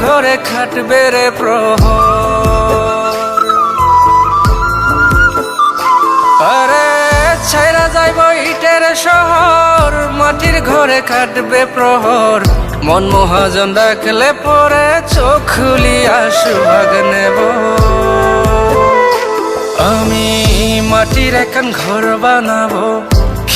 ঘরে খাটবে রে প্রহর। আরে, ছাইরা যাইব ইটের শহর, মাটির ঘরে খাটবে প্রহর। মন মহাজন ডাকলে পরে চোখ খুলিয়া সুভাগ নেব। আমি মাটির এখন ঘর বানাবো।